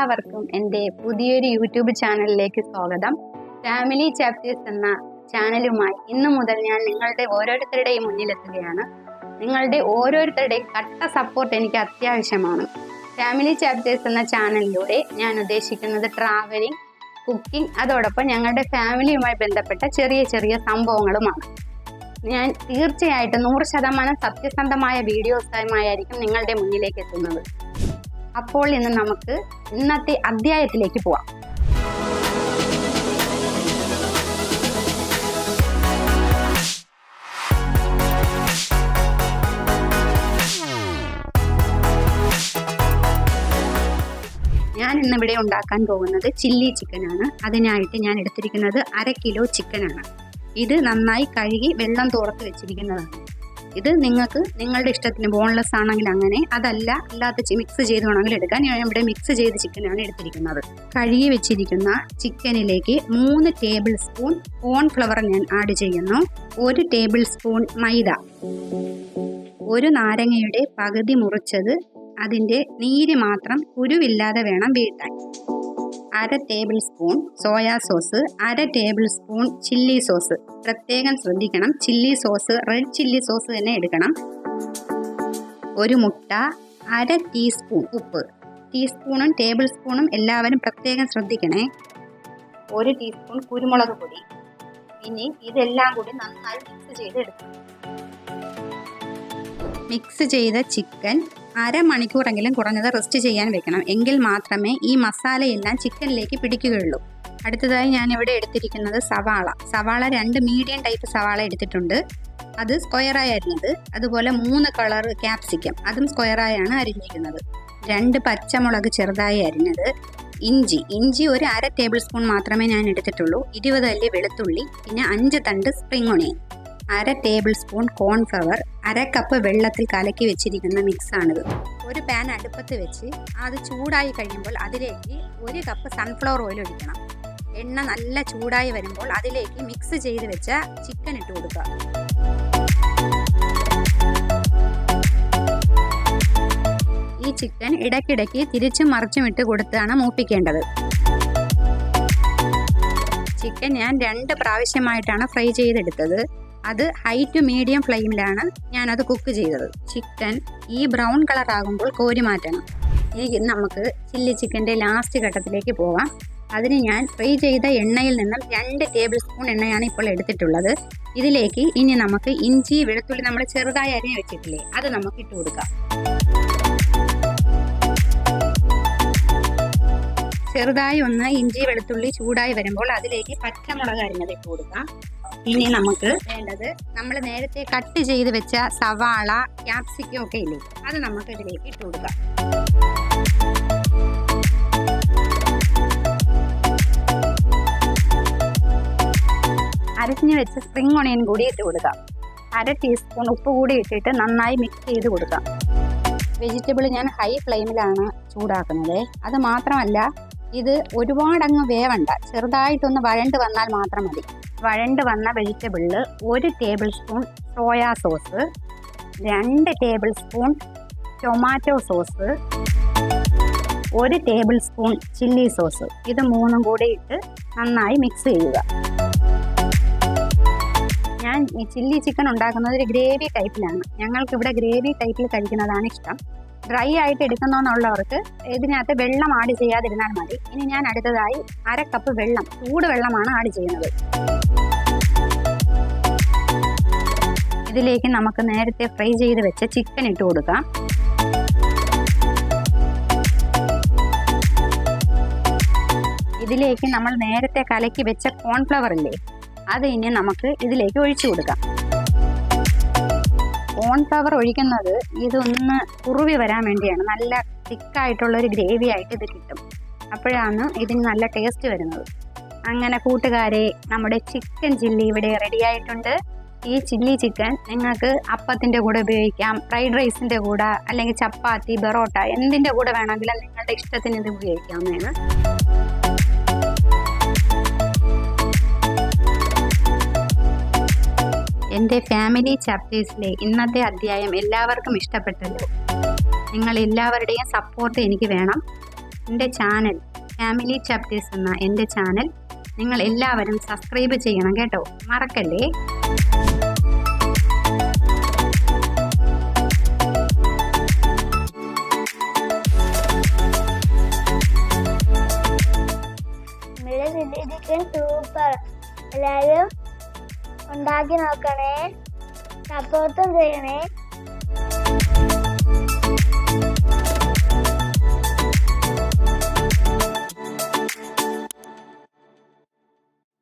എല്ലാവർക്കും എന്റെ പുതിയൊരു യൂട്യൂബ് ചാനലിലേക്ക് സ്വാഗതം. ഫാമിലി ചാപ്റ്റേഴ്സ് എന്ന ചാനലുമായി ഇന്നു മുതൽ ഞാൻ നിങ്ങളുടെ ഓരോരുത്തരുടെയും മുന്നിലെത്തുകയാണ്. നിങ്ങളുടെ ഓരോരുത്തരുടെയും കട്ട സപ്പോർട്ട് എനിക്ക് അത്യാവശ്യമാണ്. ഫാമിലി ചാപ്റ്റേഴ്സ് എന്ന ചാനലിലൂടെ ഞാൻ ഉദ്ദേശിക്കുന്നത് ട്രാവലിംഗ് കുക്കിംഗ് അതോടൊപ്പം ഞങ്ങളുടെ ഫാമിലിയുമായി ബന്ധപ്പെട്ട ചെറിയ ചെറിയ സംഭവങ്ങളുമാണ്. ഞാൻ തീർച്ചയായിട്ടും നൂറ് ശതമാനം സത്യസന്ധമായ വീഡിയോസുമായിരിക്കും നിങ്ങളുടെ മുന്നിലേക്ക് എത്തുന്നത്. അപ്പോൾ ഇന്ന് നമുക്ക് ഇന്നത്തെ അധ്യായത്തിലേക്ക് പോവാം. ഞാൻ ഇന്നിവിടെ ഉണ്ടാക്കാൻ പോകുന്നത് ചില്ലി ചിക്കനാണ്. അതിനായിട്ട് ഞാൻ എടുത്തിരിക്കുന്നത് അര കിലോ ചിക്കനാണ്. ഇത് നന്നായി കഴുകി വെള്ളം തോർത്ത് വെച്ചിരിക്കുന്നതാണ്. ഇത് നിങ്ങൾക്ക് നിങ്ങളുടെ ഇഷ്ടത്തിന് ബോൺലെസ് ആണെങ്കിൽ അങ്ങനെ അതല്ല അല്ലാത്ത മിക്സ് ചെയ്ത് വേണമെങ്കിൽ എടുക്കാൻ ഞാൻ ഇവിടെ മിക്സ് ചെയ്ത് ചിക്കനാണ് എടുത്തിരിക്കുന്നത്. കഴുകി വെച്ചിരിക്കുന്ന ചിക്കനിലേക്ക് മൂന്ന് ടേബിൾ സ്പൂൺ കോൺഫ്ലവർ ഞാൻ ആഡ് ചെയ്യുന്നു. ഒരു ടേബിൾ സ്പൂൺ മൈദ. ഒരു നാരങ്ങയുടെ പകുതി മുറിച്ചത് അതിന്റെ നീര് മാത്രം കുരുവില്ലാതെ വേണം വീട്ടാൻ അര ടേബിൾ സ്പൂൺ സോയാ സോസ് അര ടേബിൾ സ്പൂൺ ചില്ലി സോസ്. പ്രത്യേകം ശ്രദ്ധിക്കണം. Chilli sauce red chilli sauce തന്നെ എടുക്കണം. ഒരു മുട്ട അര ടീസ്പൂൺ ഉപ്പ്. ടീസ്പൂണും ടേബിൾ സ്പൂണും എല്ലാവരും പ്രത്യേകം ശ്രദ്ധിക്കണേ. ഒരു ടീസ്പൂൺ കുരുമുളക് പൊടി. ഇനി ഇതെല്ലാം കൂടി നന്നായി മിക്സ് ചെയ്തെടുക്കണം. മിക്സ് ചെയ്ത ചിക്കൻ അരമണിക്കൂറെങ്കിലും കുറഞ്ഞത് റെസ്റ്റ് ചെയ്യാൻ വെക്കണം. എങ്കിൽ മാത്രമേ ഈ മസാലയെല്ലാം ചിക്കനിലേക്ക് പിടിക്കുകയുള്ളൂ. അടുത്തതായി ഞാൻ ഇവിടെ എടുത്തിരിക്കുന്നത് സവാള. സവാള രണ്ട് മീഡിയം ടൈപ്പ് സവാള എടുത്തിട്ടുണ്ട്. അത് സ്ക്വയറായി അരിഞ്ഞത്. അതുപോലെ മൂന്ന് കളർ ക്യാപ്സിക്കം. അതും സ്ക്വയറായാണ് അരിഞ്ഞിരിക്കുന്നത്. രണ്ട് പച്ചമുളക് ചെറുതായി അരിഞ്ഞത്. ഇഞ്ചി. ഇഞ്ചി ഒരു അര ടേബിൾ സ്പൂൺ മാത്രമേ ഞാൻ എടുത്തിട്ടുള്ളൂ. ഇരുപത് അല്ലി വെളുത്തുള്ളി. പിന്നെ അഞ്ച് തണ്ട് സ്പ്രിംഗ് ഒണിയൻ. അര ടേബിൾ സ്പൂൺ കോൺഫ്ലവർ അര കപ്പ് വെള്ളത്തിൽ കലക്കി വെച്ചിരിക്കുന്ന മിക്സാണിത് ഒരു പാൻ അടുപ്പത്ത് വെച്ച് അത് ചൂടായി കഴിയുമ്പോൾ അതിലേക്ക് ഒരു കപ്പ് സൺഫ്ലവർ ഓയിൽ ഒഴിക്കണം. എണ്ണ നല്ല ചൂടായി വരുമ്പോൾ അതിലേക്ക് മിക്സ് ചെയ്ത് വെച്ച ചിക്കൻ ഇട്ട് കൊടുക്കുക. ഈ ചിക്കൻ ഇടയ്ക്കിടയ്ക്ക് തിരിച്ചും മറിച്ചും ഇട്ട് കൊടുത്താണ് മൂപ്പിക്കേണ്ടത്. ചിക്കൻ ഞാൻ രണ്ട് പ്രാവശ്യമായിട്ടാണ് ഫ്രൈ ചെയ്തെടുത്തത്. അത് ഹൈ ടു മീഡിയം ഫ്ലെയിമിലാണ് ഞാനത് കുക്ക് ചെയ്തത്. ചിക്കൻ ഈ ബ്രൗൺ കളർ ആകുമ്പോൾ കോരി മാറ്റണം. ഈ നമുക്ക് ചില്ലി ചിക്കന്റെ ലാസ്റ്റ് ഘട്ടത്തിലേക്ക് പോവാം. അതിന് ഞാൻ ഫ്രൈ ചെയ്ത എണ്ണയിൽ നിന്നും രണ്ട് ടേബിൾ സ്പൂൺ എണ്ണയാണ് ഇപ്പോൾ എടുത്തിട്ടുള്ളത്. ഇതിലേക്ക് ഇനി നമുക്ക് ഇഞ്ചി വെളുത്തുള്ളി നമ്മൾ ചെറുതായി അരിഞ്ഞ് വെച്ചിട്ടില്ലേ അത് നമുക്ക് ഇട്ട് കൊടുക്കാം. ചെറുതായി ഒന്ന് ഇഞ്ചി വെളുത്തുള്ളി ചൂടായി വരുമ്പോൾ അതിലേക്ക് പച്ചമുളക് അരിഞ്ഞത് ഇട്ട് കൊടുക്കാം. ഇനി നമുക്ക് വേണ്ടത് നമ്മൾ നേരത്തെ കട്ട് ചെയ്ത് വെച്ച സവാള ക്യാപ്സിക്കം ഒക്കെ ഇല്ലേ അത് നമുക്ക് ഇതിലേക്ക് ഇട്ട് കൊടുക്കാം. അരഞ്ഞു വെച്ച സ്പ്രിംഗ് ഒണിയൻ കൂടി ഇട്ട് കൊടുക്കാം. അര ടീസ്പൂൺ ഉപ്പ് കൂടി ഇട്ടിട്ട് നന്നായി മിക്സ് ചെയ്ത് കൊടുക്കാം. വെജിറ്റബിൾ ഞാൻ ഹൈ ഫ്ലെയിമിലാണ് ചൂടാക്കുന്നത്. അത് മാത്രമല്ല ഇത് ഒരുപാടങ്ങ് വേവണ്ട. ചെറുതായിട്ടൊന്ന് വഴണ്ട് വന്നാൽ മാത്രം മതി. വഴണ്ട് വന്ന വെജിറ്റബിളിൽ ഒരു ടേബിൾ സ്പൂൺ സോയാ സോസ് രണ്ട് ടേബിൾ സ്പൂൺ ടൊമാറ്റോ സോസ് ഒരു ടേബിൾ സ്പൂൺ ചില്ലി സോസ് ഇത് മൂന്നും കൂടി ഇട്ട് നന്നായി മിക്സ് ചെയ്യുക. ഞാൻ ഈ ചില്ലി ചിക്കൻ ഉണ്ടാക്കുന്നത് ഒരു ഗ്രേവി ടൈപ്പിലാണ് ഞങ്ങൾക്ക് ഇവിടെ ഗ്രേവി ടൈപ്പിൽ കഴിക്കുന്നതാണ് ഇഷ്ടം. ഡ്രൈ ആയിട്ട് എടുക്കുന്നുള്ളവർക്ക് ഇതിനകത്ത് വെള്ളം ആഡ് ചെയ്യാതിരുന്നാൽ മതി. ഇനി ഞാൻ അടുത്തതായി അര കപ്പ് വെള്ളം ചൂട് വെള്ളമാണ് ആഡ് ചെയ്യുന്നത്. ഇതിലേക്ക് നമുക്ക് നേരത്തെ ഫ്രൈ ചെയ്ത് വെച്ച ചിക്കൻ ഇട്ട് കൊടുക്കാം. ഇതിലേക്ക് നമ്മൾ നേരത്തെ കലക്കി വെച്ച കോൺഫ്ലവർ ഇല്ലേ അത് ഇനി നമുക്ക് ഇതിലേക്ക് ഒഴിച്ചു കൊടുക്കാം. കോൺഫ്ലവർ ഒഴിക്കുന്നത് ഇതൊന്ന് കുറുവി വരാൻ വേണ്ടിയാണ്. നല്ല തിക്കായിട്ടുള്ള ഒരു ഗ്രേവി ആയിട്ട് ഇത് കിട്ടും. അപ്പോഴാണ് ഇതിന് നല്ല ടേസ്റ്റ് വരുന്നത്. അങ്ങനെ കൂട്ടുകാരെ നമ്മുടെ ചിക്കൻ ചില്ലി ഇവിടെ റെഡി ആയിട്ടുണ്ട്. ഈ ചില്ലി ചിക്കൻ നിങ്ങൾക്ക് അപ്പത്തിന്റെ കൂടെ ഉപയോഗിക്കാം ഫ്രൈഡ് റൈസിന്റെ കൂടെ അല്ലെങ്കിൽ ചപ്പാത്തി ബെറോട്ട എന്തിന്റെ കൂടെ വേണമെങ്കിലും നിങ്ങളുടെ ഇഷ്ടത്തിന് ഇത് ഉപയോഗിക്കാവുന്നതാണ്. എന്റെ ഫാമിലി ചാപ്റ്റേഴ്സിലെ ഇന്നത്തെ അധ്യായം എല്ലാവർക്കും ഇഷ്ടപ്പെട്ടല്ലോ നിങ്ങൾ എല്ലാവരുടെയും സപ്പോർട്ട് എനിക്ക് വേണം. എന്റെ ചാനൽ ഫാമിലി ചാപ്റ്റേഴ്സ് എന്ന എന്റെ ചാനൽ നിങ്ങൾ എല്ലാവരും സബ്സ്ക്രൈബ് ചെയ്യണം കേട്ടോ. മറക്കല്ലേ? സൂപ്പർ എല്ലാവരും ഉണ്ടാക്കി നോക്കണേ. സപ്പോർട്ടും ചെയ്യണേ.